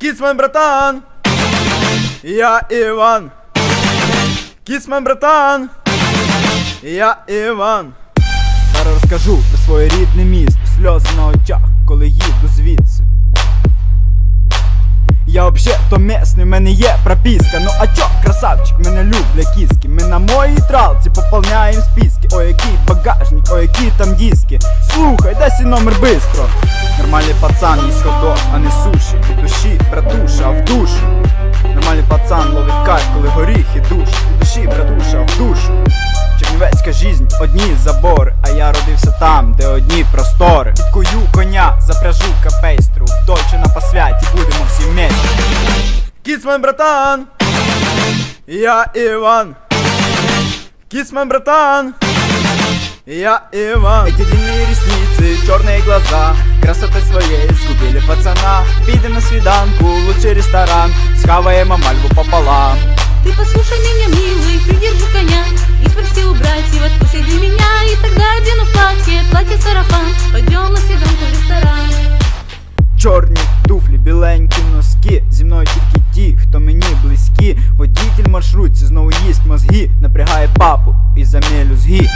Кіцман, братан! Я Іван! Кіцман, братан! Я Іван! Зараз розкажу про своє рідне місто, сльози на очах, коли їду звідси. Я вообще то місний, в мене є прописка Ну а чо, красавчик, мене люблять кіски Ми на моїй тралці пополняємо списки Ой, який багажник, ой, які там диски Слухай, дай свій номер бистро Нормальний пацан їсть ходок, а не суші душі, душу Нормальний пацан ловить кайф, коли горіхи душ Від душі, братуша, а в душу Чернівецька жизнь, одні забори, а я родився там, де одні простори. Підкую коня, запряжу капейстру, вдольче на посвяті будемо всі вместе. Кіцман, братан! Я Іван! Кіцман, братан! Я Иван Эти длинные ресницы, черные глаза Красотой своей сгубили пацана Пидем на свиданку, лучший ресторан Схаваем мальву пополам Ты послушай меня, милый, придержи коня И спроси у братьев, отпусти для меня И тогда одену платье, платье сарафан Пойдем на свиданку в ресторан Чорні туфлі, біленькі носки Зі мною тільки ті, хто мені близькі Водітель маршрутці знову їсть мозги Напрягає папу і замілю згі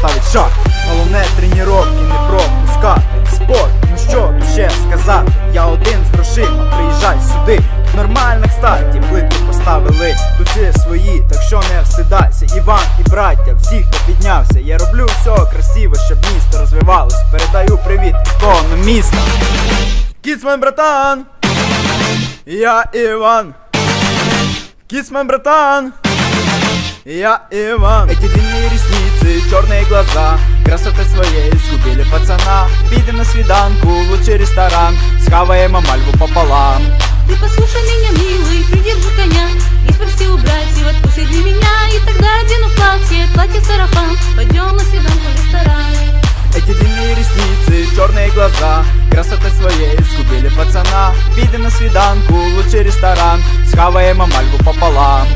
їжа, всім поставить шах Головне тренування не пропускати Спорт, ну що тут ще сказати Я один з грошима, приїжджай сюди Тут нормально, кстати, плитку поставили Тут всі свої, так що не встидайся Іван і браття, всі, хто піднявся Я роблю все красиво, щоб місто розвивалось Передаю привіт економістам Кіцман, братан! Я Іван! Кіцман, братан! Я Иван Эти длинные ресницы, лучший ресторан. Схаваем мальву пополам. Ты послушай меня, милый, придержи коня. И спроси у братьев, отпусти для меня. И тогда одену платье, платье сарафан. Пойдем на свиданку в ресторан. Эти длинные ресницы, черные глаза. Красотой своей сгубили пацана. Пидем на свиданку, лучший ресторан. Схаваем мальву пополам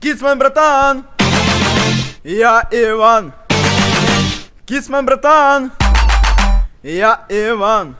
Кіцман, братан! Я Іван! Кіцман, братан! Я Іван!